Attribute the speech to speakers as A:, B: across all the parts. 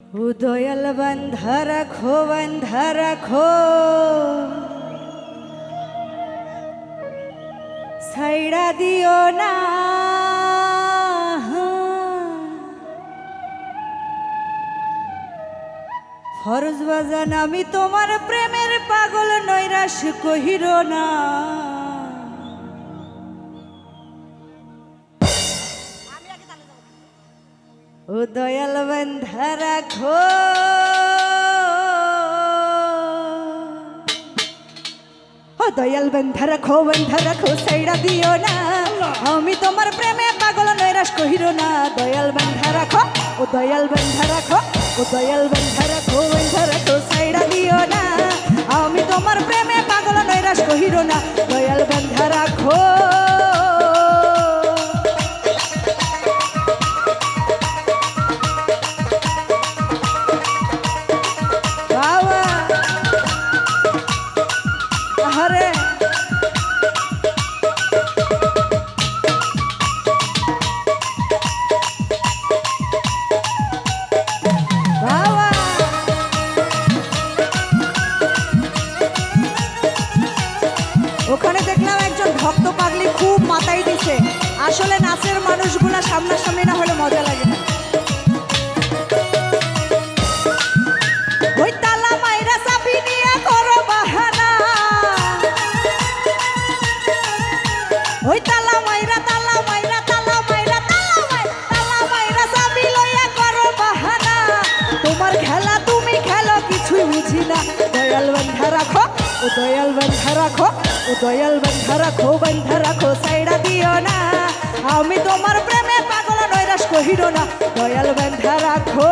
A: উদয়াল বন্ধ রাখো বন্ধ রাখো ছাইড়া দিও না। ফরজ বাজান, আমি তোমার প্রেমের পাগল নৈরাশ কহির না। ও দয়াল ও দয়াল বন্ধা রাখো বন্ধা রাখো সাইডা দিও না। আমি তোমার প্রেমে পাগল, নৈরাশ কহির না। দয়াল বন্ধা রাখো ও দয়াল বন্ধা রাখো ও দয়াল বন্ধা রাখো বন্ধা রাখো সাইডা দিও না। আমি তোমার প্রেমে পাগল, নৈরাশ কহির না। দয়াল বন্ধা রাখো ওখানে দেখলাম একজন ভক্ত পাগলি খুব মাথায় দিছে। আসলে নাচের মানুষগুলা সামনাসামনি না হলে মজা লাগে না। তোমার খেলা তুমি খেলো, কিছুই বুঝি না। দয়াল বন্ধা রাখো দয়াল বন্ধা রাখো ও দয়াল বন্ধা রাখো বন্ধা রাখো সাইডা দিও না। আমি তোমার প্রেমে পাগল নৈরাস কহিল না। দয়াল বন্ধা রাখো।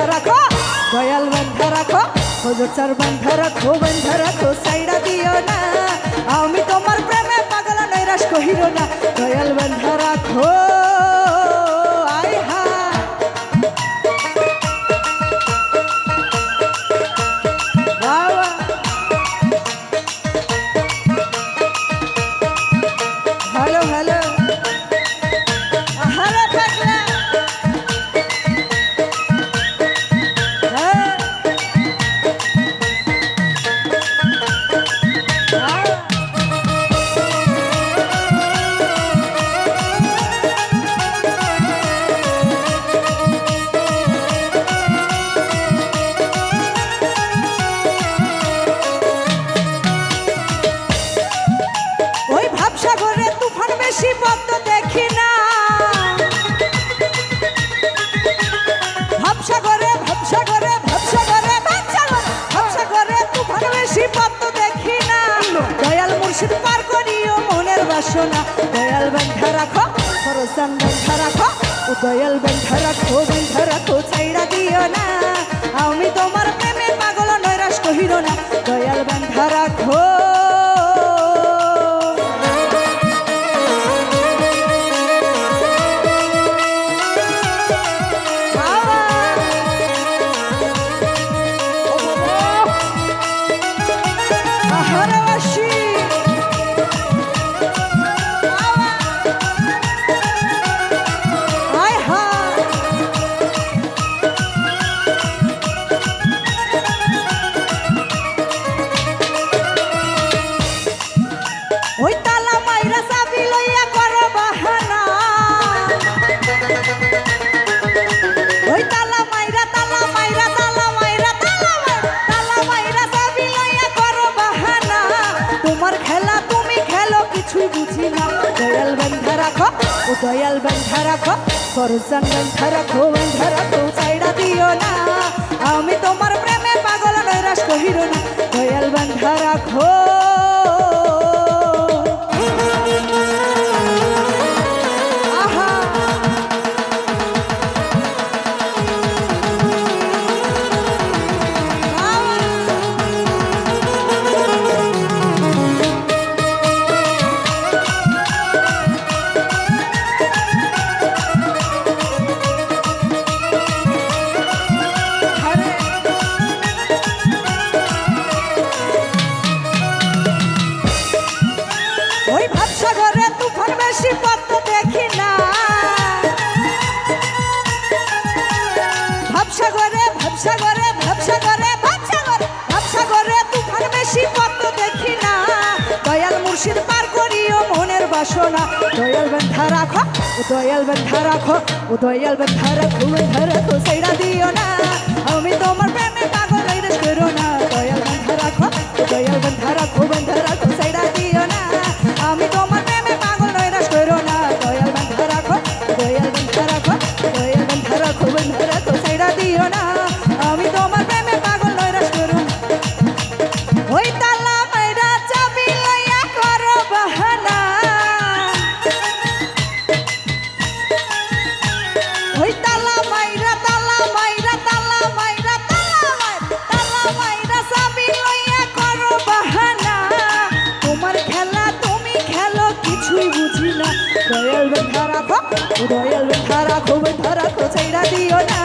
A: বন্ধা রাখো, দয়াল বন্ধা রাখো হজুর চার বন্ধা রাখো বন্ধা রাখো সাইডা দিও না। আমি তোমার প্রেমে পাগল নৈরাশ কহির না, দয়াল বন্ধা রাখো। মুর্শিদ পার করিও মনের বাসনা। দয়াল বন্ধা রাখো সরসান বন্ধা রাখো দয়াল বন্ধা রাখো বন্ধা রাখো, ছাইড়া দিও না। রাখো ও দয়াল বন্ধা রাখো করসান বন্ধা রাখো বন্ধা রাখো সাইডা দিও না। আমি তোমার প্রেমে পাগল নৈরাশ কহির না, দয়াল বান্ধা রাখো। ওই ভাবসাগরে তুফান বেশি পদ্ম দেখি না। ভাবসাগরে ভাবসাগরে ভাবসাগরে ভাবসাগরে ভাবসাগরে তুফান বেশি পদ্ম দেখি না। দয়াল মুর্শিদ পার করিও মনের বাসনা। দয়াল বন্ধা রাখো দয়াল বন্ধা রাখো দয়াল বন্ধা রাখো বন্ধা রাখো সেইটা দিও না। আমি তোমার প্রেমে পাগল করো না দয়াল বন্ধা রাখো, দয়াল বন্ধা রাখো, বন্ধা দয়াল ধারা খুব ধারা তো ছাইড়া দিও না।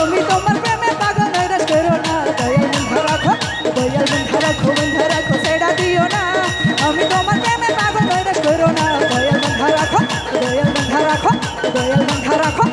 A: আমি তোমার প্রেমে পাগল রস করো না। দয়াল ধারা খুব দয়াল ধারা খুব ধারা তো ছাইড়া দিও না। আমি তোমার প্রেমে পাগল রস করো না। দয়াল ধারা খুব